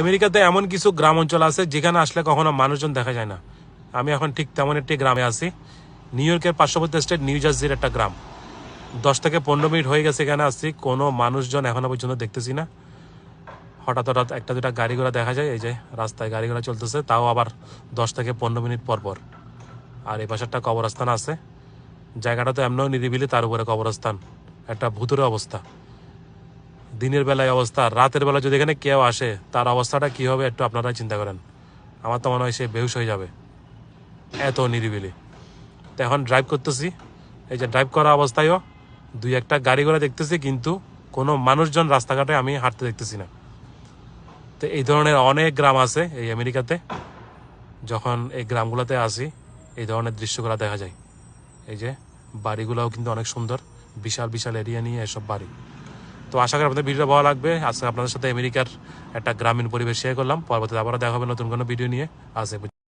আমেরিকাতে এমন কিছু গ্রাম অঞ্চল আছে, যেখানে আসলে কখনো মানুষজন দেখা যায় না। আমি এখন ঠিক তেমন একটি গ্রামে আছি। নিউ ইয়র্কের পার্শ্ববর্তী স্টেট নিউ জার্সির একটা গ্রাম। দশ থেকে পনেরো মিনিট হয়ে গেছে এখানে আসছি, কোনো মানুষজন এখনও পর্যন্ত দেখতেছি না। হঠাৎ হঠাৎ একটা দুটা গাড়ি ঘোড়া দেখা যায়, এই যে রাস্তায় গাড়ি ঘোড়া চলতেছে, তাও আবার দশ থেকে পনেরো মিনিট পর পর। আর এই পাশে একটা কবরস্থান আছে। জায়গাটা তো এমনও নিরিবিলি, তার উপরে কবরস্থান। একটা ভূতুরে অবস্থা। দিনের বেলায় অবস্থা, রাতের বেলা যদি এখানে কেউ আসে, তার অবস্থাটা কি হবে একটু আপনারা চিন্তা করেন। আমার তো মনে হয় সে বেহুশ হয়ে যাবে। এত নিরিবিলি। তো এখন ড্রাইভ করতেছি। এই যে ড্রাইভ করা অবস্থায়ও দুই একটা গাড়ি ঘোড়া দেখতেছি, কিন্তু কোনো মানুষজন রাস্তাঘাটে আমি হাঁটতে দেখতেছি না। তো এই ধরনের অনেক গ্রাম আছে এই আমেরিকাতে। যখন এই গ্রামগুলোতে আসি, এই ধরনের দৃশ্যগুলো দেখা যায়। এই যে বাড়িগুলোও কিন্তু অনেক সুন্দর। বিশাল বিশাল এরিয়া নিয়ে এসব বাড়ি। তো আশা করি আপনাদের ভিডিও ভালো লাগবে। আজকে আপনাদের সাথে আমেরিকার একটা গ্রামীণ পরিবেশ শেয়ার করলাম। পরবর্তীতে আবারও দেখা হবে নতুন কোনো ভিডিও নিয়ে। আসে